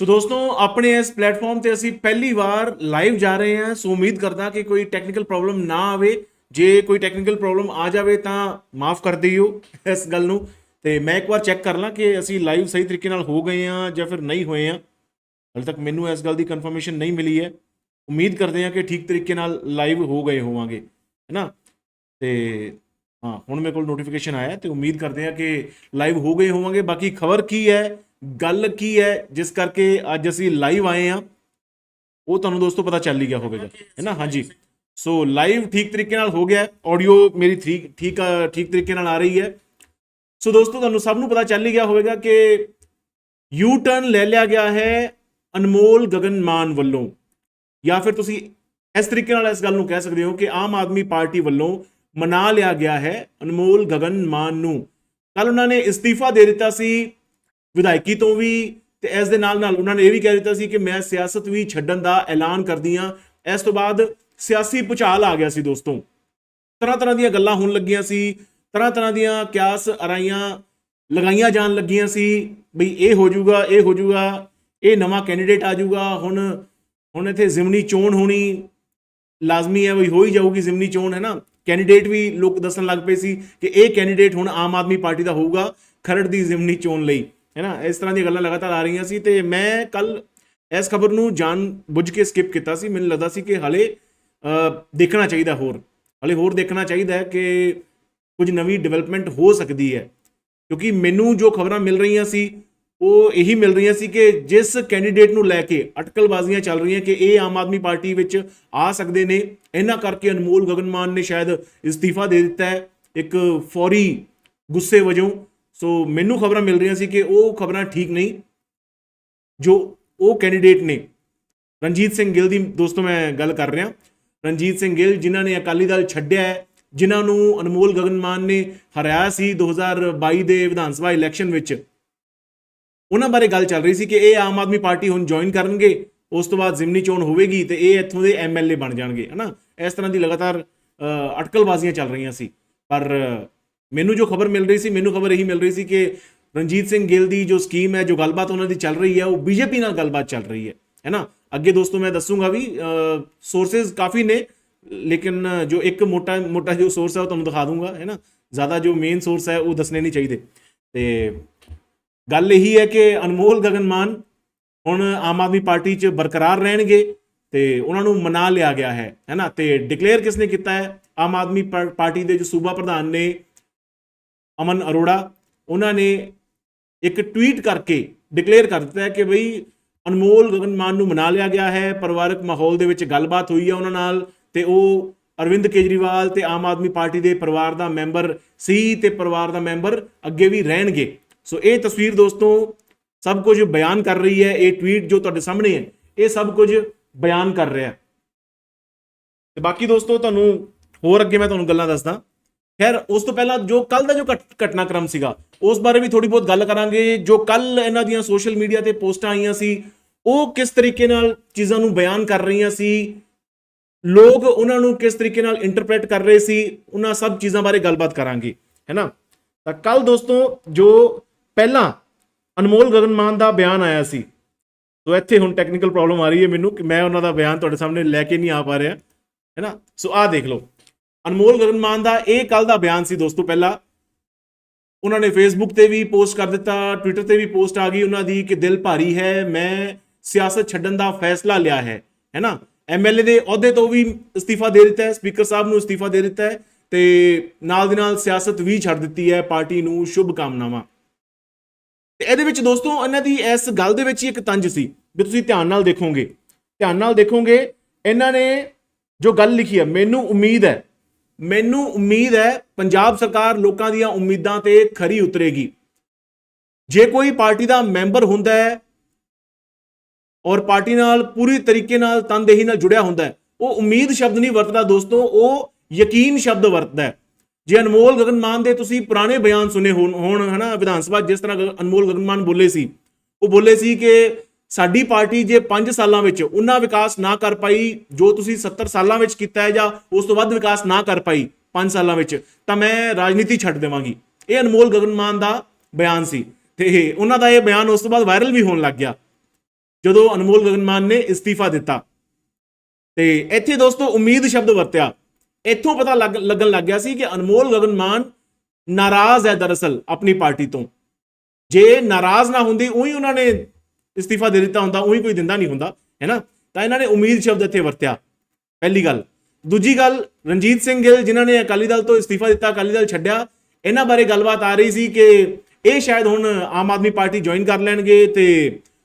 ਸੋ ਦੋਸਤੋ, ਆਪਣੇ ਇਸ ਪਲੇਟਫਾਰਮ ਤੇ ਅਸੀਂ ਪਹਿਲੀ ਵਾਰ ਲਾਈਵ ਜਾ ਰਹੇ ਹਾਂ। ਸੋ ਉਮੀਦ ਕਰਦਾ ਕਿ ਕੋਈ ਟੈਕਨੀਕਲ ਪ੍ਰੋਬਲਮ ਨਾ ਆਵੇ। ਜੇ ਕੋਈ ਟੈਕਨੀਕਲ ਪ੍ਰੋਬਲਮ ਆ ਜਾਵੇ ਤਾਂ ਮਾਫ ਕਰ ਦਿਓ ਇਸ ਗੱਲ ਨੂੰ। ਤੇ ਮੈਂ ਇੱਕ ਵਾਰ ਚੈੱਕ ਕਰ ਲਾਂ ਕਿ ਅਸੀਂ ਲਾਈਵ ਸਹੀ ਤਰੀਕੇ ਨਾਲ ਹੋ ਗਏ ਹਾਂ ਜਾਂ ਫਿਰ ਨਹੀਂ ਹੋਏ ਹਾਂ। ਹਾਲੇ ਤੱਕ ਮੈਨੂੰ ਇਸ ਗੱਲ ਦੀ ਕਨਫਰਮੇਸ਼ਨ ਨਹੀਂ ਮਿਲੀ ਹੈ। ਉਮੀਦ ਕਰਦੇ ਹਾਂ ਕਿ ਠੀਕ ਤਰੀਕੇ ਨਾਲ ਲਾਈਵ ਹੋ ਗਏ ਹੋਵਾਂਗੇ। ਹੈਨਾ ਤੇ ਹਾਂ, ਹੁਣ ਮੇਰੇ ਕੋਲ ਨੋਟੀਫਿਕੇਸ਼ਨ ਆਇਆ ਤੇ ਉਮੀਦ ਕਰਦੇ ਹਾਂ ਕਿ ਲਾਈਵ ਹੋ ਗਏ ਹੋਵਾਂਗੇ। ਬਾਕੀ ਖਬਰ ਕੀ ਹੈ? ਗੱਲ ਕੀ ਹੈ, ਜਿਸ ਕਰਕੇ ਅੱਜ ਅਸੀਂ ਲਾਈਵ ਆਏ ਹਾਂ, ਉਹ ਤੁਹਾਨੂੰ ਦੋਸਤੋ ਪਤਾ ਚੱਲ ਹੀ ਗਿਆ ਹੋਵੇਗਾ, ਹੈ ਨਾ? ਹਾਂਜੀ। ਸੋ ਲਾਈਵ ਠੀਕ ਤਰੀਕੇ ਨਾਲ ਹੋ ਗਿਆ ਆਡੀਓ ਮੇਰੀ ਠੀਕ ਠੀਕ ਠੀਕ ਤਰੀਕੇ ਨਾਲ ਆ ਰਹੀ ਹੈ। ਸੋ ਦੋਸਤੋ, ਤੁਹਾਨੂੰ ਸਭ ਨੂੰ ਪਤਾ ਚੱਲ ਹੀ ਗਿਆ ਹੋਵੇਗਾ ਕਿ ਯੂ ਟਰਨ ਲੈ ਲਿਆ ਗਿਆ ਹੈ ਅਨਮੋਲ ਗਗਨ ਮਾਨ ਵੱਲੋਂ। ਜਾਂ ਫਿਰ ਤੁਸੀਂ ਇਸ ਤਰੀਕੇ ਨਾਲ ਇਸ ਗੱਲ ਨੂੰ ਕਹਿ ਸਕਦੇ ਹੋ ਕਿ ਆਮ ਆਦਮੀ ਪਾਰਟੀ ਵੱਲੋਂ ਮਨਾ ਲਿਆ ਗਿਆ ਹੈ ਅਨਮੋਲ ਗਗਨ ਮਾਨ ਨੂੰ। ਕੱਲ ਉਹਨਾਂ ਨੇ ਇਸਤੀਫਾ ਦੇ ਦਿੱਤਾ ਸੀ ਵਿਧਾਇਕੀ ਤੋਂ ਵੀ ਤੇ ਇਸ ਦੇ ਨਾਲ ਨਾਲ ਉਹਨਾਂ ਨੇ ਇਹ ਵੀ ਕਹਿ ਦਿੱਤਾ ਸੀ ਕਿ ਮੈਂ ਸਿਆਸਤ ਵੀ ਛੱਡਣ ਦਾ ਐਲਾਨ ਕਰਦੀ ਹਾਂ। ਇਸ ਤੋਂ ਬਾਅਦ ਸਿਆਸੀ ਭੁਚਾਲ ਆ ਗਿਆ ਸੀ ਦੋਸਤੋ। ਤਰ੍ਹਾਂ ਤਰ੍ਹਾਂ ਦੀਆਂ ਗੱਲਾਂ ਹੋਣ ਲੱਗੀਆਂ ਸੀ, ਤਰ੍ਹਾਂ ਤਰ੍ਹਾਂ ਦੀਆਂ ਕਿਆਸ ਅਰਾਈਆਂ ਲਗਾਈਆਂ ਜਾਣ ਲੱਗੀਆਂ ਸੀ ਬਈ ਇਹ ਹੋ ਜਾਊਗਾ, ਇਹ ਹੋ ਜਾਊਗਾ, ਇਹ ਨਵਾਂ ਕੈਂਡੀਡੇਟ ਆ ਜਾਊਗਾ, ਹੁਣ ਹੁਣ ਇੱਥੇ ਜ਼ਿਮਨੀ ਚੋਣ ਹੋਣੀ ਲਾਜ਼ਮੀ ਹੈ ਬਈ ਹੋ ਹੀ ਜਾਊਗੀ ਜ਼ਿਮਨੀ ਚੋਣ, ਹੈ ਨਾ? ਕੈਂਡੀਡੇਟ ਵੀ ਲੋਕ ਦੱਸਣ ਲੱਗ ਪਏ ਸੀ ਕਿ ਇਹ ਕੈਂਡੀਡੇਟ ਹੁਣ ਆਮ ਆਦਮੀ ਪਾਰਟੀ ਦਾ ਹੋਊਗਾ ਖਰੜ ਦੀ ਜ਼ਿਮਨੀ ਚੋਣ ਲਈ। ਹੈ ਨਾ? ਇਸ ਤਰ੍ਹਾਂ ਦੀਆਂ ਗੱਲਾਂ ਲਗਾਤਾਰ ਆ ਰਹੀਆਂ ਸੀ ਤੇ ਮੈਂ ਕੱਲ ਇਸ ਖਬਰ ਨੂੰ ਜਾਣ ਬੁੱਝ ਕੇ ਸਕਿਪ ਕੀਤਾ ਸੀ। ਮੈਨੂੰ ਲੱਗਦਾ ਸੀ ਕਿ ਹਲੇ ਦੇਖਣਾ ਚਾਹੀਦਾ ਹੋਰ। ਹਲੇ ਹੋਰ ਦੇਖਣਾ ਚਾਹੀਦਾ ਹੈ ਕਿ ਕੁਝ ਨਵੀਂ ਡਿਵੈਲਪਮੈਂਟ ਹੋ ਸਕਦੀ ਹੈ। ਕਿਉਂਕਿ ਮੈਨੂੰ ਜੋ ਖਬਰਾਂ ਮਿਲ ਰਹੀਆਂ ਸੀ, ਉਹ ਇਹੀ ਮਿਲ ਰਹੀਆਂ ਸੀ ਕਿ ਜਿਸ ਕੈਂਡੀਡੇਟ ਨੂੰ ਲੈ ਕੇ ਅਟਕਲਬਾਜ਼ੀਆਂ ਚੱਲ ਰਹੀਆਂ ਕਿ ਇਹ ਆਮ ਆਦਮੀ ਪਾਰਟੀ ਵਿੱਚ ਆ ਸਕਦੇ ਨੇ, ਇਹਨਾਂ ਕਰਕੇ ਅਨਮੋਲ ਗਗਨਮਾਨ ਨੇ ਸ਼ਾਇਦ ਇਸਤੀਫਾ ਦੇ ਦਿੱਤਾ ਹੈ। ਇੱਕ ਫੌਰੀ ਗੁੱਸੇ ਵਜੋਂ ਸੋ ਮੈਨੂੰ ਖਬਰਾਂ ਮਿਲ ਰਹੀਆਂ ਸੀ ਕਿ ਉਹ ਖਬਰਾਂ ਠੀਕ ਨਹੀਂ, ਜੋ ਉਹ ਕੈਂਡੀਡੇਟ ਨੇ। ਰਣਜੀਤ ਸਿੰਘ ਗਿੱਲ ਦੀ, ਦੋਸਤੋ, ਮੈਂ ਗੱਲ ਕਰ ਰਿਹਾ। ਰਣਜੀਤ ਸਿੰਘ ਗਿੱਲ, ਜਿਨ੍ਹਾਂ ਨੇ ਅਕਾਲੀ ਦਲ ਛੱਡਿਆ ਹੈ, ਜਿਨ੍ਹਾਂ ਨੂੰ ਅਨਮੋਲ ਗਗਨਮਾਨ ਨੇ ਹਰਾਇਆ ਸੀ 2022 ਦੇ ਵਿਧਾਨ ਸਭਾ ਇਲੈਕਸ਼ਨ ਵਿੱਚ। ਉਹਨਾਂ ਬਾਰੇ ਗੱਲ ਚੱਲ ਰਹੀ ਸੀ ਕਿ ਇਹ ਆਮ ਆਦਮੀ ਪਾਰਟੀ ਹੁਣ ਜੁਆਇਨ ਕਰਨਗੇ, ਉਸ ਤੋਂ ਬਾਅਦ ਜ਼ਿਮਨੀ ਚੋਣ ਹੋਵੇਗੀ ਤੇ ਇਹ ਇੱਥੋਂ ਦੇ ਐਮਐਲਏ ਬਣ ਜਾਣਗੇ, ਹਨਾ? ਇਸ ਤਰ੍ਹਾਂ ਦੀ ਲਗਾਤਾਰ ਅਟਕਲਬਾਜ਼ੀਆਂ ਚੱਲ ਰਹੀਆਂ ਸੀ। ਪਰ ਮੈਨੂੰ ਜੋ ਖਬਰ ਮਿਲ ਰਹੀ ਸੀ, ਮੈਨੂੰ ਖਬਰ ਇਹੀ ਮਿਲ ਰਹੀ ਸੀ ਕਿ ਰਣਜੀਤ ਸਿੰਘ ਗਿੱਲ ਦੀ ਜੋ ਸਕੀਮ ਹੈ, ਜੋ ਗੱਲਬਾਤ ਉਹਨਾਂ ਦੀ ਚੱਲ ਰਹੀ ਹੈ, ਉਹ ਬੀਜੇਪੀ ਨਾਲ ਗੱਲਬਾਤ ਚੱਲ ਰਹੀ ਹੈ ਹੈ ਨਾ? ਅੱਗੇ ਦੋਸਤੋ ਮੈਂ ਦੱਸੂਗਾ ਵੀ ਸੋਰਸਸ ਕਾਫੀ ਨੇ, ਲੇਕਿਨ ਜੋ ਇੱਕ ਮੋਟਾ ਮੋਟਾ ਜੋ ਸੋਰਸ ਹੈ ਉਹ ਤੁਹਾਨੂੰ ਦਿਖਾ ਦੂੰਗਾ, ਹੈ ਨਾ? ਜ਼ਿਆਦਾ ਜੋ ਮੇਨ ਸੋਰਸ ਹੈ, ਉਹ ਦੱਸਣੇ ਨਹੀਂ ਚਾਹੀਦੇ। ਤੇ ਗੱਲ ਇਹੀ ਹੈ ਕਿ ਅਨਮੋਲ ਗਗਨਮਾਨ ਹੁਣ ਆਮ ਆਦਮੀ ਪਾਰਟੀ 'ਚ ਬਰਕਰਾਰ ਰਹਿਣਗੇ ਤੇ ਉਹਨਾਂ ਨੂੰ ਮਨਾ ਲਿਆ ਗਿਆ ਹੈ ਹੈ ਨਾ? ਤੇ ਡਿਕਲੇਅਰ ਕਿਸ ਨੇ ਕੀਤਾ ਹੈ? ਆਮ ਆਦਮੀ ਪਾਰ- ਪਾਰਟੀ ਦੇ ਜੋ ਸੂਬਾ ਪ੍ਰਧਾਨ ਨੇ ਅਮਨ ਅਰੋੜਾ, ਉਹਨਾਂ ਨੇ ਇੱਕ ਟਵੀਟ ਕਰਕੇ ਡਿਕਲੇਅਰ ਕਰ ਦਿੱਤਾ ਹੈ ਕਿ ਬਈ ਅਨਮੋਲ ਗਗਨਮਾਨ ਨੂੰ ਮਨਾ ਲਿਆ ਗਿਆ ਹੈ, ਪਰਿਵਾਰਕ ਮਾਹੌਲ ਦੇ ਵਿੱਚ ਗੱਲਬਾਤ ਹੋਈ ਹੈ ਉਹਨਾਂ ਨਾਲ ਤੇ ਉਹ ਅਰਵਿੰਦ ਕੇਜਰੀਵਾਲ ਤੇ ਆਮ ਆਦਮੀ ਪਾਰਟੀ ਦੇ ਪਰਿਵਾਰ ਦਾ ਮੈਂਬਰ ਸੀ ਤੇ ਪਰਿਵਾਰ ਦਾ ਮੈਂਬਰ ਅੱਗੇ ਵੀ ਰਹਿਣਗੇ। ਸੋ ਇਹ ਤਸਵੀਰ ਦੋਸਤੋ ਸਭ ਕੁਝ ਬਿਆਨ ਕਰ ਰਹੀ ਹੈ, ਇਹ ਟਵੀਟ ਜੋ ਤੁਹਾਡੇ ਸਾਹਮਣੇ ਹੈ, ਇਹ ਸਭ ਕੁਝ ਬਿਆਨ ਕਰ ਰਿਹਾ ਹੈ। ਤੇ ਬਾਕੀ ਦੋਸਤੋ ਤੁਹਾਨੂੰ ਹੋਰ ਅੱਗੇ ਮੈਂ ਤੁਹਾਨੂੰ ਗੱਲਾਂ ਦੱਸਦਾ। ਖੈਰ, ਉਸ ਤੋਂ ਪਹਿਲਾਂ ਜੋ ਕੱਲ ਦਾ ਜੋ ਘਟ- ਘਟਨਾਕ੍ਰਮ ਸੀਗਾ, ਉਸ ਬਾਰੇ ਵੀ ਥੋੜੀ ਬਹੁਤ ਗੱਲ ਕਰਾਂਗੇ। ਜੋ ਕੱਲ ਇਹਨਾਂ ਦੀਆਂ ਸੋਸ਼ਲ ਮੀਡੀਆ ਤੇ ਪੋਸਟਾਂ ਆਈਆਂ ਸੀ, ਉਹ ਕਿਸ ਤਰੀਕੇ ਨਾਲ ਚੀਜ਼ਾਂ ਨੂੰ ਬਿਆਨ ਕਰ ਰਹੀਆਂ ਸੀ? ਲੋਕ ਉਹਨਾਂ ਨੂੰ ਕਿਸ ਤਰੀਕੇ ਨਾਲ ਇੰਟਰਪ੍ਰੀਟ ਕਰ ਰਹੇ ਸੀ? ਉਹਨਾਂ ਸਭ ਚੀਜ਼ਾਂ ਬਾਰੇ ਗੱਲਬਾਤ ਕਰਾਂਗੇ ਹੈਨਾ ਤਾਂ ਕੱਲ ਦੋਸਤੋ, ਜੋ ਪਹਿਲਾਂ ਅਨਮੋਲ ਗਗਨਮਾਨ ਦਾ ਬਿਆਨ ਆਇਆ ਸੀ, ਸੋ ਇੱਥੇ ਹੁਣ ਟੈਕਨੀਕਲ ਪ੍ਰੋਬਲਮ ਆ ਰਹੀ ਹੈ ਮੈਨੂੰ ਕਿ ਮੈਂ ਉਹਨਾਂ ਦਾ ਬਿਆਨ ਤੁਹਾਡੇ ਸਾਹਮਣੇ ਲੈ ਕੇ ਨਹੀਂ ਆ ਪਾ ਰਿਹਾ ਹੈਨਾ ਸੋ ਆਹ ਦੇਖ ਲਓ। ਅਨਮੋਲ ਗਗਨਮਾਨ ਦਾ ਇਹ ਕੱਲ ਦਾ ਬਿਆਨ ਸੀ ਦੋਸਤੋ ਪਹਿਲਾਂ। ਉਹਨਾਂ ਨੇ ਫੇਸਬੁੱਕ ਤੇ ਵੀ ਪੋਸਟ ਕਰ ਦਿੱਤਾ ਟਵਿੱਟਰ ਤੇ ਵੀ ਪੋਸਟ ਆ ਗਈ ਉਹਨਾਂ ਦੀ ਕਿ ਦਿਲ ਭਾਰੀ ਹੈ, ਮੈਂ ਸਿਆਸਤ ਛੱਡਣ ਦਾ ਫੈਸਲਾ ਲਿਆ ਹੈ ਹੈਨਾ ਐਮਐਲਏ ਦੇ ਅਹੁਦੇ ਤੋਂ ਵੀ ਅਸਤੀਫਾ ਦੇ ਦਿੱਤਾ ਹੈ, ਸਪੀਕਰ ਸਾਹਿਬ ਨੂੰ ਅਸਤੀਫਾ ਦੇ ਦਿੱਤਾ ਹੈ ਤੇ ਨਾਲ ਦੀ ਨਾਲ ਸਿਆਸਤ ਵੀ ਛੱਡ ਦਿੱਤੀ ਹੈ ਪਾਰਟੀ ਨੂੰ ਸ਼ੁਭ ਕਾਮਨਾਵਾਂ ਤੇ ਇਹਦੇ ਵਿੱਚ ਦੋਸਤੋ ਇਹਨਾਂ ਦੀ ਇਸ ਗੱਲ ਦੇ ਵਿੱਚ ਹੀ ਇੱਕ ਤੰਜ ਸੀ ਵੀ ਤੁਸੀਂ ਧਿਆਨ ਨਾਲ ਦੇਖੋਗੇ, ਧਿਆਨ ਨਾਲ ਦੇਖੋਗੇ, ਇਹਨਾਂ ਨੇ ਜੋ ਗੱਲ ਲਿਖੀ ਹੈ, ਮੈਨੂੰ ਉਮੀਦ ਹੈ ਮੈਨੂੰ ਉਮੀਦ ਹੈ ਪੰਜਾਬ ਸਰਕਾਰ ਲੋਕਾਂ ਦੀਆਂ ਉਮੀਦਾਂ ਤੇ ਖਰੀ ਉਤਰੇਗੀ। ਜੇ ਕੋਈ ਪਾਰਟੀ ਦਾ ਮੈਂਬਰ ਹੁੰਦਾ ਹੈ ਔਰ ਪਾਰਟੀ ਨਾਲ ਪੂਰੀ ਤਰੀਕੇ ਨਾਲ ਤਨਦੇਹੀ ਨਾਲ ਜੁੜਿਆ ਹੁੰਦਾ ਹੈ, ਉਹ ਉਮੀਦ ਸ਼ਬਦ ਨਹੀਂ ਵਰਤਦਾ ਦੋਸਤੋ, ਉਹ ਯਕੀਨ ਸ਼ਬਦ ਵਰਤਦਾ ਹੈ। ਜੇ ਅਨਮੋਲ ਗਗਨਮਾਨ ਦੇ ਤੁਸੀਂ ਪੁਰਾਣੇ ਬਿਆਨ ਸੁਨੇ ਹੋਣ ਹੋਣ, ਹਨਾ, ਵਿਧਾਨ ਸਭਾ ਜਿਸ ਤਰ੍ਹਾਂ ਗਗ- ਅਨਮੋਲ ਗਗਨਮਾਨ ਬੋਲੇ ਸੀ, ਉਹ ਬੋਲੇ ਸੀ ਕਿ ਸਾਡੀ ਪਾਰਟੀ ਜੇ 5 ਸਾਲਾਂ ਵਿੱਚ ਉਹਨਾਂ ਵਿਕਾਸ ਨਾ ਕਰ ਪਾਈ, ਜੋ ਤੁਸੀਂ 70 ਸਾਲਾਂ ਵਿੱਚ ਕੀਤਾ ਹੈ ਜਾਂ ਉਸ ਤੋਂ ਵੱਧ ਵਿਕਾਸ ਨਾ ਕਰ ਪਾਈ 5 ਸਾਲਾਂ ਵਿੱਚ, ਤਾਂ ਮੈਂ ਰਾਜਨੀਤੀ ਛੱਡ ਦੇਵਾਂਗੀ। ਇਹ ਅਨਮੋਲ ਗਗਨਮਾਨ ਦਾ ਬਿਆਨ ਸੀ ਤੇ ਉਹਨਾਂ ਦਾ ਇਹ ਬਿਆਨ ਉਸ ਤੋਂ ਬਾਅਦ ਵਾਇਰਲ ਵੀ ਹੋਣ ਲੱਗ ਗਿਆ, ਜਦੋਂ ਅਨਮੋਲ ਗਗਨਮਾਨ ਨੇ ਇਸਤੀਫਾ ਦਿੱਤਾ। ਤੇ ਇੱਥੇ ਦੋਸਤੋ ਉਮੀਦ ਸ਼ਬਦ ਵਰਤਿਆ। ਇੱਥੋਂ ਪਤਾ ਲੱਗ, ਲੱਗਣ ਲੱਗ ਗਿਆ ਸੀ ਕਿ ਅਨਮੋਲ ਗਗਨਮਾਨ ਨਾਰਾਜ਼ ਹੈ ਦਰਅਸਲ ਆਪਣੀ ਪਾਰਟੀ ਤੋਂ। ਜੇ ਨਾਰਾਜ਼ ਨਾ ਹੁੰਦੀ, ਉਹੀ ਉਹਨਾਂ ਨੇ ਇਸਤੀਫਾ ਦੇ ਦਿੱਤਾ ਹੁੰਦਾ, ਉਹੀ ਕੋਈ ਦਿੰਦਾ ਨਹੀਂ ਹੁੰਦਾ, ਹੈਨਾ? ਤਾਂ ਇਹਨਾਂ ਨੇ ਉਮੀਦ ਸ਼ਬਦ ਇੱਥੇ ਵਰਤਿਆ, ਪਹਿਲੀ ਗੱਲ। ਦੂਜੀ ਗੱਲ, ਰਣਜੀਤ ਸਿੰਘ ਗਿੱਲ, ਜਿਨ੍ਹਾਂ ਨੇ ਅਕਾਲੀ ਦਲ ਤੋਂ ਇਸਤੀਫਾ ਦਿੱਤਾ, ਅਕਾਲੀ ਦਲ ਛੱਡਿਆ, ਇਹਨਾਂ ਬਾਰੇ ਗੱਲਬਾਤ ਆ ਰਹੀ ਸੀ ਕਿ ਇਹ ਸ਼ਾਇਦ ਹੁਣ ਆਮ ਆਦਮੀ ਪਾਰਟੀ ਜੁਆਇਨ ਕਰ ਲੈਣਗੇ ਤੇ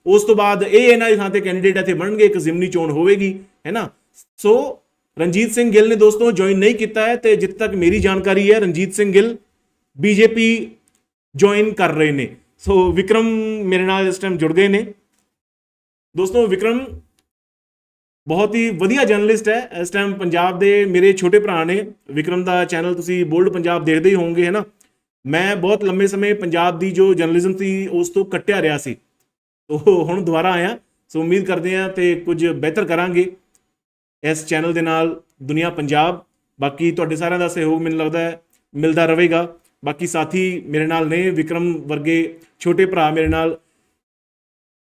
ਉਸ ਤੋਂ ਬਾਅਦ ਇਹ ਇਹਨਾਂ ਦੀ ਥਾਂ ਤੇ ਕੈਂਡੀਡੇਟ ਇੱਥੇ ਬਣਨਗੇ, ਇੱਕ ਜ਼ਿਮਨੀ ਚੋਣ ਹੋਵੇਗੀ, ਹੈਨਾ? ਸੋ ਰਣਜੀਤ ਸਿੰਘ ਗਿੱਲ ਨੇ ਦੋਸਤੋ ਜੁਆਇਨ ਨਹੀਂ ਕੀਤਾ ਹੈ ਤੇ ਜਿੱਥੇ ਤੱਕ ਮੇਰੀ ਜਾਣਕਾਰੀ ਹੈ, ਰਣਜੀਤ ਸਿੰਘ ਗਿੱਲ, ਬੀਜੇਪੀ ਜੁਆਇਨ ਕਰ ਰਹੇ ਨੇ। ਸੋ ਵਿਕਰਮ ਮੇਰੇ ਨਾਲ ਇਸ ਟਾਈਮ ਜੁੜ ਗਏ ਨੇ। ਦੋਸਤੋ ਵਿਕਰਮ ਬਹੁਤ ਹੀ ਵਧੀਆ ਜਰਨਲਿਸਟ ਹੈ। ਇਸ ਟਾਈਮ ਪੰਜਾਬ ਦੇ ਮੇਰੇ ਛੋਟੇ ਭਰਾ ਨੇ। ਵਿਕਰਮ ਦਾ ਚੈਨਲ ਤੁਸੀਂ ਬੋਲਡ ਪੰਜਾਬ ਦੇਖਦੇ ਹੀ ਹੋਵੋਗੇ, ਹੈ ਨਾ? ਮੈਂ ਬਹੁਤ ਲੰਮੇ ਸਮੇਂ ਪੰਜਾਬ ਦੀ ਜੋ ਜਰਨਲਿਜ਼ਮ ਸੀ, ਉਸ ਤੋਂ ਕੱਟਿਆ ਰਿਹਾ ਸੀ। ਤੋ ਹੁਣ ਦੁਬਾਰਾ ਆਇਆ। ਸੋ ਉਮੀਦ ਕਰਦੇ ਹਾਂ ਤੇ ਕੁਝ ਬਿਹਤਰ ਕਰਾਂਗੇ ਇਸ ਚੈਨਲ ਦੇ ਨਾਲ ਦੁਨੀਆ ਪੰਜਾਬ। ਬਾਕੀ ਤੁਹਾਡੇ ਸਾਰਿਆਂ ਦਾ ਸਹਿਯੋਗ ਮੈਨੂੰ ਲੱਗਦਾ ਹੈ, ਮਿਲਦਾ ਰਹੇਗਾ। ਬਾਕੀ ਸਾਥੀ ਮੇਰੇ ਨਾਲ ਨੇ, ਵਿਕਰਮ ਵਰਗੇ ਛੋਟੇ ਭਰਾ ਮੇਰੇ ਨਾਲ,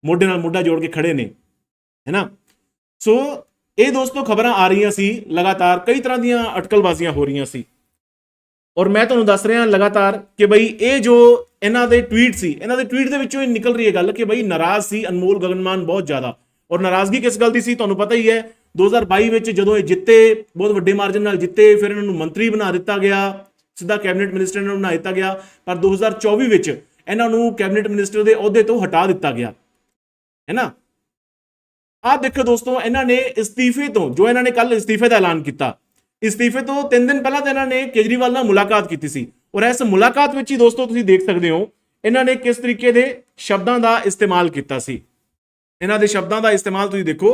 ਮੋਢੇ ਨਾਲ ਮੋਢਾ ਜੋੜ ਕੇ ਖੜੇ ਨੇ ਹੈਨਾ ਸੋ ਇਹ ਦੋਸਤੋ ਖਬਰਾਂ ਆ ਰਹੀਆਂ ਸੀ, ਲਗਾਤਾਰ ਕਈ ਤਰ੍ਹਾਂ ਦੀਆਂ ਅਟਕਲਬਾਜ਼ੀਆਂ ਹੋ ਰਹੀਆਂ ਸੀ। ਔਰ ਮੈਂ ਤੁਹਾਨੂੰ ਦੱਸ ਰਿਹਾ ਲਗਾਤਾਰ ਕਿ ਬਈ ਇਹ ਜੋ ਇਹਨਾਂ ਦੇ ਟਵੀਟ ਸੀ, ਇਹਨਾਂ ਦੇ ਟਵੀਟ ਦੇ ਵਿੱਚੋਂ ਇਹ ਨਿਕਲ ਰਹੀ ਹੈ ਗੱਲ ਕਿ ਬਈ ਨਾਰਾਜ਼ ਸੀ ਅਨਮੋਲ ਗਗਨਮਾਨ ਬਹੁਤ ਜ਼ਿਆਦਾ। ਔਰ ਨਾਰਾਜ਼ਗੀ ਕਿਸ ਗੱਲ ਦੀ ਸੀ, ਤੁਹਾਨੂੰ ਪਤਾ ਹੀ ਹੈ 2022 ਵਿੱਚ ਜਦੋਂ ਇਹ ਜਿੱਤੇ, ਬਹੁਤ ਵੱਡੇ ਮਾਰਜਨ ਨਾਲ ਜਿੱਤੇ, ਫਿਰ ਇਹਨਾਂ ਨੂੰ ਮੰਤਰੀ ਬਣਾ ਦਿੱਤਾ ਗਿਆ। ਸਿੱਧਾ ਕੈਬਨਿਟ ਮਿਨਿਸਟਰ ਨੂੰ ਬਣਾ ਦਿੱਤਾ ਗਿਆ, ਪਰ 2024 ਵਿੱਚ ਇਹਨਾਂ ਨੂੰ ਕੈਬਨਿਟ ਮਿਨਿਸਟਰ ਦੇ ਅਹੁਦੇ ਤੋਂ ਹਟਾ ਦਿੱਤਾ ਗਿਆ। ਹੈ ਨਾ ਆਹ ਦੇਖੋ ਦੋਸਤੋ, ਇਹਨਾਂ ਨੇ ਇਸਤੀਫੇ ਤੋਂ, ਜੋ ਇਹਨਾਂ ਨੇ ਕੱਲ ਇਸਤੀਫੇ ਦਾ ਐਲਾਨ ਕੀਤਾ ਇਸਤੀਫੇ ਤੋਂ 3 ਦਿਨ ਪਹਿਲਾਂ ਤਾਂ ਇਹਨਾਂ ਨੇ ਕੇਜਰੀਵਾਲ ਨਾਲ ਮੁਲਾਕਾਤ ਕੀਤੀ ਸੀ। ਔਰ ਇਸ ਮੁਲਾਕਾਤ ਵਿੱਚ ਹੀ ਦੋਸਤੋ ਤੁਸੀਂ ਦੇਖ ਸਕਦੇ ਹੋ, ਇਹਨਾਂ ਨੇ ਕਿਸ ਤਰੀਕੇ ਦੇ ਸ਼ਬਦਾਂ ਦਾ ਇਸਤੇਮਾਲ ਕੀਤਾ ਸੀ। ਇਹਨਾਂ ਦੇ ਸ਼ਬਦਾਂ ਦਾ ਇਸਤੇਮਾਲ ਤੁਸੀਂ ਦੇਖੋ,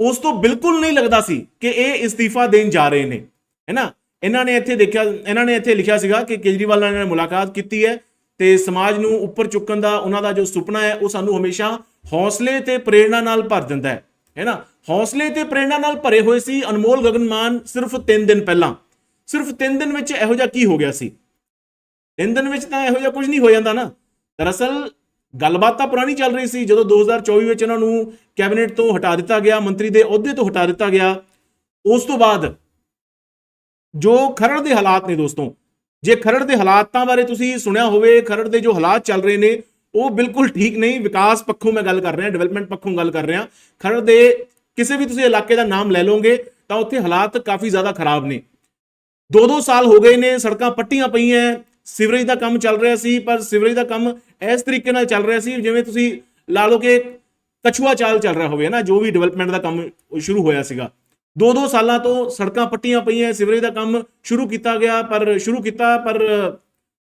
ਉਸ ਤੋਂ ਬਿਲਕੁਲ ਨਹੀਂ ਲੱਗਦਾ ਸੀ ਕਿ ਇਹ ਇਸਤੀਫਾ ਦੇਣ ਜਾ ਰਹੇ ਨੇ। ਹੈਨਾ? ਇਹਨਾਂ ਨੇ ਇੱਥੇ ਦੇਖਿਆ, ਇਹਨਾਂ ਨੇ ਇੱਥੇ ਲਿਖਿਆ ਸੀਗਾ ਕਿ ਕੇਜਰੀਵਾਲ ਨਾਲ ਇਹਨਾਂ ਨੇ ਮੁਲਾਕਾਤ ਕੀਤੀ ਹੈ ਤੇ ਸਮਾਜ ਨੂੰ ਉੱਪਰ ਚੁੱਕਣ ਦਾ ਉਹਨਾਂ ਦਾ ਜੋ ਸੁਪਨਾ ਹੈ, ਉਹ ਸਾਨੂੰ ਹਮੇਸ਼ਾ ਹੌਸਲੇ ਤੇ ਪ੍ਰੇਰਣਾ ਨਾਲ ਭਰ ਦਿੰਦਾ ਹੈ ਹੈਨਾ ਹੌਸਲੇ ਤੇ ਪ੍ਰੇਰਣਾ ਨਾਲ ਭਰੇ ਹੋਏ ਸੀ ਅਨਮੋਲ ਗਗਨਮਾਨ ਸਿਰਫ 3 ਦਿਨ ਪਹਿਲਾਂ। ਸਿਰਫ 3 ਦਿਨ ਵਿੱਚ ਇਹੋ ਜਿਹਾ ਕੀ ਹੋ ਗਿਆ ਸੀ? 3 ਦਿਨ ਵਿੱਚ ਤਾਂ ਇਹੋ ਜਿਹਾ ਕੁਝ ਨਹੀਂ ਹੋ ਜਾਂਦਾ ਨਾ। ਦਰਅਸਲ, ਗੱਲਬਾਤ ਤਾਂ ਪੁਰਾਣੀ ਚੱਲ ਰਹੀ ਸੀ, ਜਦੋਂ 2024 ਵਿੱਚ ਇਹਨਾਂ ਨੂੰ ਕੈਬਨਿਟ ਤੋਂ ਹਟਾ ਦਿੱਤਾ ਗਿਆ, ਮੰਤਰੀ ਦੇ ਅਹੁਦੇ ਤੋਂ ਹਟਾ ਦਿੱਤਾ ਗਿਆ। ਉਸ ਤੋਂ ਬਾਅਦ ਜੋ ਖਰੜ ਦੇ ਹਾਲਾਤ ਨੇ ਦੋਸਤੋ। ਜੇ ਖਰੜ ਦੇ ਹਾਲਾਤਾਂ ਬਾਰੇ ਤੁਸੀਂ ਸੁਣਿਆ ਹੋਵੇ, ਖਰੜ ਦੇ ਜੋ ਹਾਲਾਤ ਚੱਲ ਰਹੇ ਨੇ, ਉਹ ਬਿਲਕੁਲ ਠੀਕ ਨਹੀਂ। ਵਿਕਾਸ ਪੱਖੋਂ ਮੈਂ ਗੱਲ ਕਰ ਰਿਹਾ, ਡਿਵੈਲਪਮੈਂਟ ਪੱਖੋਂ ਗੱਲ ਕਰ ਰਿਹਾ। ਖਰੜ ਦੇ ਕਿਸੇ ਵੀ ਤੁਸੀਂ ਇਲਾਕੇ ਦਾ ਨਾਮ ਲੈ ਲਓਗੇ, ਤਾਂ ਉੱਥੇ ਹਾਲਾਤ ਕਾਫੀ ਜ਼ਿਆਦਾ ਖਰਾਬ ਨੇ। ਦੋ ਦੋ ਸਾਲ ਹੋ ਗਏ ਨੇ, ਸੜਕਾਂ ਪੱਟੀਆਂ ਪਈਆਂ, ਸੀਵਰੇਜ ਦਾ ਕੰਮ ਚੱਲ ਰਿਹਾ ਸੀ, ਪਰ ਸਿਵਰੇਜ ਦਾ ਕੰਮ ਇਸ ਤਰੀਕੇ ਨਾਲ ਚੱਲ ਰਿਹਾ ਸੀ, ਜਿਵੇਂ ਤੁਸੀਂ ਲਾ ਲਓ ਕਿ ਕਛੂਆ ਚਾਲ ਚੱਲ ਰਿਹਾ ਹੋਵੇ ਨਾ? ਜੋ ਵੀ ਡਿਵੈਲਪਮੈਂਟ ਦਾ ਕੰਮ ਸ਼ੁਰੂ ਹੋਇਆ ਸੀਗਾ। ਦੋ ਦੋ ਸਾਲਾਂ ਤੋਂ ਸੜਕਾਂ ਪੱਟੀਆਂ ਪਈਆਂ ਸਿਵਰੇਜ ਦਾ ਕੰਮ ਸ਼ੁਰੂ ਕੀਤਾ ਗਿਆ, ਪਰ ਸ਼ੁਰੂ ਕੀਤਾ, ਪਰ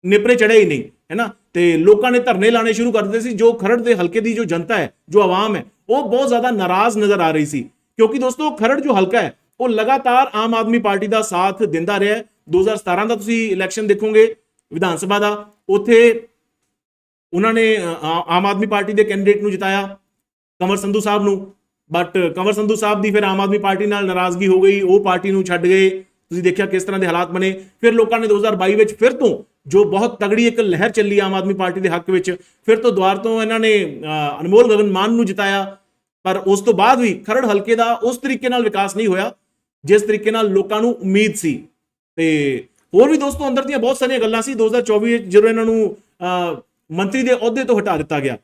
ਨਿਪਰੇ ਚੜਿਆ ਹੀ ਨਹੀਂ ਹੈਨਾ ਤੇ ਲੋਕਾਂ ਨੇ ਧਰਨੇ ਲਾਣੇ ਸ਼ੁਰੂ ਕਰ ਦਿੱਤੇ ਸੀ, ਜੋ ਖਰੜ ਦੇ ਹਲਕੇ ਦੀ ਜੋ ਜਨਤਾ ਹੈ, ਜੋ ਆਵਾਮ ਹੈ, ਉਹ ਬਹੁਤ ਜ਼ਿਆਦਾ ਨਾਰਾਜ਼ ਨਜ਼ਰ ਆ ਰਹੀ ਸੀ। ਕਿਉਂਕਿ ਦੋਸਤੋ, ਖਰੜ ਜੋ ਹਲਕਾ ਹੈ, ਉਹ ਲਗਾਤਾਰ ਆਮ ਆਦਮੀ ਪਾਰਟੀ ਦਾ ਸਾਥ ਦਿੰਦਾ ਰਿਹਾ ਹੈ। 2017 ਦਾ ਤੁਸੀਂ ਇਲੈਕਸ਼ਨ ਦੇਖੋਗੇ, ਵਿਧਾਨ ਸਭਾ ਦਾ, ਉੱਥੇ ਉਹਨਾਂ ਨੇ ਆਮ ਆਦਮੀ ਪਾਰਟੀ ਦੇ ਕੈਂਡੀਡੇਟ ਨੂੰ ਜਿਤਾਇਆ, ਕੰਵਰ ਸੰਧੂ ਸਾਹਿਬ ਨੂੰ। ਬਟ ਕੰਵਰ ਸੰਧੂ ਸਾਹਿਬ ਦੀ ਫਿਰ ਆਮ ਆਦਮੀ ਪਾਰਟੀ ਨਾਲ ਨਾਰਾਜ਼ਗੀ ਹੋ ਗਈ ਉਹ ਪਾਰਟੀ ਨੂੰ ਛੱਡ ਗਏ ਤੁਸੀਂ ਦੇਖਿਆ ਕਿਸ ਤਰ੍ਹਾਂ ਦੇ ਹਾਲਾਤ ਬਣੇ ਫਿਰ ਲੋਕਾਂ ਨੇ 2022 ਵਿੱਚ ਫਿਰ ਤੋਂ ਜੋ ਬਹੁਤ ਤਗੜੀ ਇੱਕ ਲਹਿਰ ਚੱਲੀ ਆਮ ਆਦਮੀ ਪਾਰਟੀ ਦੇ ਹੱਕ ਵਿੱਚ ਫਿਰ ਤੋਂ ਦੁਆਰ ਤੋਂ ਇਹਨਾਂ ਨੇ ਅਨਮੋਲ ਗਗਨ ਮਾਨ ਨੂੰ ਜਿਤਾਇਆ ਪਰ ਉਸ ਤੋਂ ਬਾਅਦ ਵੀ ਖਰੜ ਹਲਕੇ ਦਾ ਉਸ ਤਰੀਕੇ ਨਾਲ ਵਿਕਾਸ ਨਹੀਂ ਹੋਇਆ ਜਿਸ ਤਰੀਕੇ ਨਾਲ ਲੋਕਾਂ ਨੂੰ ਉਮੀਦ ਸੀ ਤੇ ਹੋਰ ਵੀ ਦੋਸਤੋ ਅੰਦਰ ਦੀਆਂ ਬਹੁਤ ਸਾਰੀਆਂ ਗੱਲਾਂ ਸੀ 2024 ਵਿੱਚ ਜਦੋਂ ਇਹਨਾਂ ਨੂੰ ਮੰਤਰੀ ਦੇ ਅਹੁਦੇ ਤੋਂ ਹਟਾ ਦਿੱਤਾ ਗਿਆ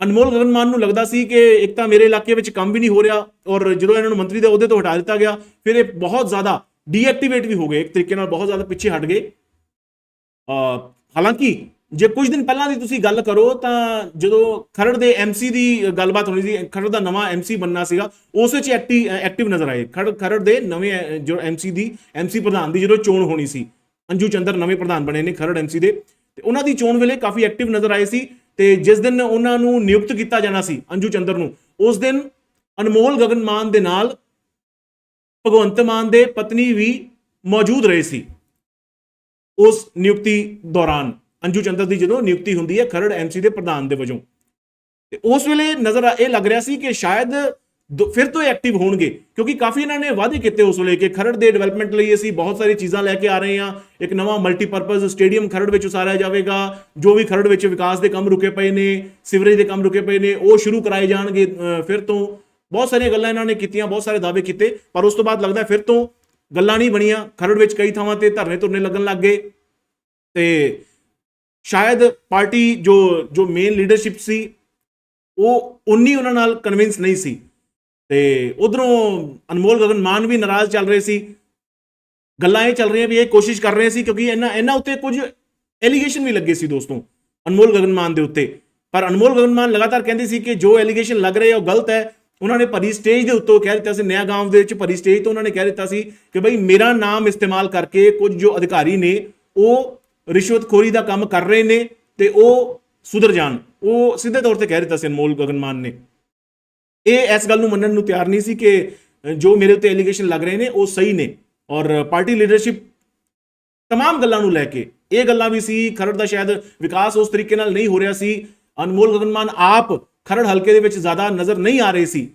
ਅਨਮੋਲ ਗਗਨ ਮਾਨ ਨੂੰ ਲੱਗਦਾ ਸੀ ਕਿ ਇੱਕ ਤਾਂ ਮੇਰੇ ਇਲਾਕੇ ਵਿੱਚ ਕੰਮ ਵੀ ਨਹੀਂ ਹੋ ਰਿਹਾ ਔਰ ਜਦੋਂ ਇਹਨਾਂ ਨੂੰ ਮੰਤਰੀ ਦੇ ਅਹੁਦੇ ਤੋਂ ਹਟਾ ਦਿੱਤਾ ਗਿਆ ਫਿਰ ਇਹ ਬਹੁਤ ਜ਼ਿਆਦਾ ਡੀਐਕਟੀਵੇਟ ਵੀ ਹੋ ਗਏ ਇੱਕ ਤਰੀਕੇ ਨਾਲ ਬਹੁਤ ਜ਼ਿਆਦਾ ਪਿੱਛੇ ਹਟ ਗਏ। ਹਾਲਾਂਕਿ ਜੇ ਕੁਝ ਦਿਨ ਪਹਿਲਾਂ ਦੀ ਤੁਸੀਂ ਗੱਲ ਕਰੋ ਤਾਂ ਜਦੋਂ ਖਰੜ ਦੇ ਐਮਸੀ ਦੀ ਗੱਲਬਾਤ ਹੋਣੀ ਸੀ ਖਰੜ ਦਾ ਨਵਾਂ ਐਮਸੀ ਬੰਨਣਾ ਸੀਗਾ ਉਸ ਵਿੱਚ ਐਕਟਿਵ ਐਕਟਿਵ ਨਜ਼ਰ ਆਏ। ਖਰੜ ਖਰੜ ਦੇ ਨਵੇਂ ਅ, ਜੋ ਐਮਸੀ ਦੀ ਐਮਸੀ ਪ੍ਰਧਾਨ ਦੀ ਜਦੋਂ ਚੋਣ ਹੋਣੀ ਸੀ ਅੰਜੂ ਚੰਦਰ ਨਵੇਂ ਪ੍ਰਧਾਨ ਬਣੇ ਨੇ ਖਰੜ ਐਮਸੀ ਦੇ ਤੇ ਉਹਨਾਂ ਦੀ ਚੋਣ ਵੇਲੇ ਕਾਫੀ ਐਕਟਿਵ ਨਜ਼ਰ ਆਏ ਸੀ। ਤੇ ਜਿਸ ਦਿਨ ਉਹਨਾਂ ਨੂੰ ਨਿਯੁਕਤ ਕੀਤਾ ਜਾਣਾ ਸੀ ਅੰਜੂ ਚੰਦਰ ਨੂੰ, ਉਸ ਦਿਨ ਅਨਮੋਲ ਗਗਨ ਮਾਨ ਦੇ ਨਾਲ ਭਗਵੰਤ ਮਾਨ ਦੇ ਪਤਨੀ ਵੀ ਮੌਜੂਦ ਰਹੇ ਸੀ ਉਸ ਨਿਯੁਕਤੀ ਦੌਰਾਨ। ਅੰਜੂ ਚੰਦਰ ਦੀ ਜਦੋਂ ਨਿਯੁਕਤੀ ਹੁੰਦੀ ਹੈ ਖਰੜ ਐਮਸੀ ਦੇ ਪ੍ਰਧਾਨ ਦੇ ਵਜੋਂ। ਤੇ ਉਸ ਵੇਲੇ ਨਜ਼ਰ ਇਹ ਲੱਗ ਰਿਹਾ ਸੀ ਕਿ ਸ਼ਾਇਦ ਫਿਰ ਤੋਂ ਐਕਟਿਵ ਹੋਣਗੇ, ਕਿਉਂਕਿ ਕਾਫੀ ਇਹਨਾਂ ਨੇ ਵਾਅਦੇ ਕੀਤੇ ਉਸ ਵੇਲੇ ਕਿ ਖਰੜ ਦੇ ਡਿਵੈਲਪਮੈਂਟ ਲਈ ਅਸੀਂ ਬਹੁਤ ਸਾਰੀ ਚੀਜ਼ਾਂ ਲੈ ਕੇ ਆ ਰਹੇ ਹਾਂ। ਇੱਕ ਨਵਾਂ ਮਲਟੀਪਰਪਸ ਸਟੇਡੀਅਮ ਖਰੜ ਵਿੱਚ ਉਸਾਰਿਆ ਜਾਵੇਗਾ, ਜੋ ਵੀ ਖਰੜ ਵਿੱਚ ਵਿਕਾਸ ਦੇ ਕੰਮ ਰੁਕੇ ਪਏ ਨੇ, ਸਿਵਰੇਜ ਦੇ ਕੰਮ ਰੁਕੇ ਪਏ ਨੇ, ਉਹ ਸ਼ੁਰੂ ਕਰਾਏ ਜਾਣਗੇ ਫਿਰ ਤੋਂ ਬਹੁਤ ਸਾਰੀਆਂ ਗੱਲਾਂ ਇਹਨਾਂ ਨੇ ਕੀਤੀਆਂ, ਬਹੁਤ ਸਾਰੇ ਦਾਅਵੇ ਕੀਤੇ, ਪਰ ਉਸ ਤੋਂ ਬਾਅਦ ਲੱਗਦਾ ਫਿਰ ਤੋਂ ਗੱਲਾਂ ਨਹੀਂ ਬਣੀਆਂ। ਖਰੜ ਵਿੱਚ ਕਈ ਥਾਵਾਂ ਤੇ ਧਰਨੇ ਧੁਰਨੇ ਲੱਗਣ ਲੱਗ ਗਏ ਤੇ ਸ਼ਾਇਦ ਪਾਰਟੀ ਜੋ ਜੋ ਮੇਨ ਲੀਡਰਸ਼ਿਪ ਸੀ, ਉਹ ਉਨੀ ਉਹਨਾਂ ਨਾਲ ਕਨਵਿੰਸ ਨਹੀਂ ਸੀ। ਤੇ ਉਧਰੋਂ ਅਨਮੋਲ ਗਗਨ ਮਾਨ ਵੀ ਨਾਰਾਜ਼ ਚੱਲ ਰਹੇ ਸੀ। ਗੱਲਾਂ ਇਹ ਚੱਲ ਰਹੀਆਂ ਵੀ ਇਹ ਕੋਸ਼ਿਸ਼ ਕਰ ਰਹੇ ਸੀ ਕਿਉਂਕਿ ਇਹਨਾਂ ਇਹਨਾਂ ਉੱਤੇ ਕੁਝ ਐਲੀਗੇਸ਼ਨ ਵੀ ਲੱਗੇ ਸੀ ਦੋਸਤੋ, ਅਨਮੋਲ ਗਗਨ ਮਾਨ ਦੇ ਉੱਤੇ। ਪਰ ਅਨਮੋਲ ਗਗਨ ਮਾਨ ਲਗਾਤਾਰ ਕਹਿੰਦੇ ਸੀ ਕਿ ਜੋ ਐਲੀਗੇਸ਼ਨ ਲੱਗ ਰਹੇ ਆ ਉਹ ਗਲਤ ਹੈ। ਉਹਨਾਂ ਨੇ ਭਰੀ ਸਟੇਜ ਦੇ ਉੱਤੋਂ ਕਹਿ ਦਿੱਤਾ ਸੀ ਨਿਆ ਗਾਂਵ ਦੇ ਵਿੱਚ ਭਰੀ ਸਟੇਜ ਤੋਂ ਉਹਨਾਂ ਨੇ ਕਹਿ ਦਿੱਤਾ ਸੀ ਕਿ ਬਈ ਮੇਰਾ ਨਾਮ ਇਸਤੇਮਾਲ ਕਰਕੇ ਕੁਝ ਜੋ ਅਧਿਕਾਰੀ ਨੇ, ਉਹ ਰਿਸ਼ਵਤਖੋਰੀ ਦਾ ਕੰਮ ਕਰ ਰਹੇ ਨੇ ਤੇ ਉਹ ਸੁਧਰ ਜਾਣ। ਉਹ ਸਿੱਧੇ ਤੌਰ ਤੇ ਕਹਿ ਦਿੱਤਾ ਸੀ ਅਨਮੋਲ ਗਗਨ ਮਾਨ ਨੇ। ਇਹ ਇਸ ਗੱਲ ਨੂੰ ਮੰਨਣ ਨੂੰ ਤਿਆਰ ਨਹੀਂ ਸੀ ਕਿ ਅ, ਜੋ ਮੇਰੇ ਉੱਤੇ ਐਲੀਗੇਸ਼ਨ ਲੱਗ ਰਹੇ ਨੇ ਉਹ ਸਹੀ ਨੇ ਔਰ ਪਾਰਟੀ ਲੀਡਰਸ਼ਿਪ तमाम ਗੱਲਾਂ ਨੂੰ ਲੈ ਕੇ ਇਹ ਗੱਲਾਂ ਵੀ ਸੀ ਖਰੜ ਦਾ ਸ਼ਾਇਦ ਵਿਕਾਸ ਉਸ ਤਰੀਕੇ ਨਾਲ ਨਹੀਂ ਹੋ ਰਿਹਾ ਸੀ ਅਨਮੋਲ ਗਗਨਮਾਨ ਆਪ ਖਰੜ ਹਲਕੇ ਦੇ ਵਿੱਚ ਜ਼ਿਆਦਾ ਨਜ਼ਰ ਨਹੀਂ ਆ ਰਹੇ ਸੀ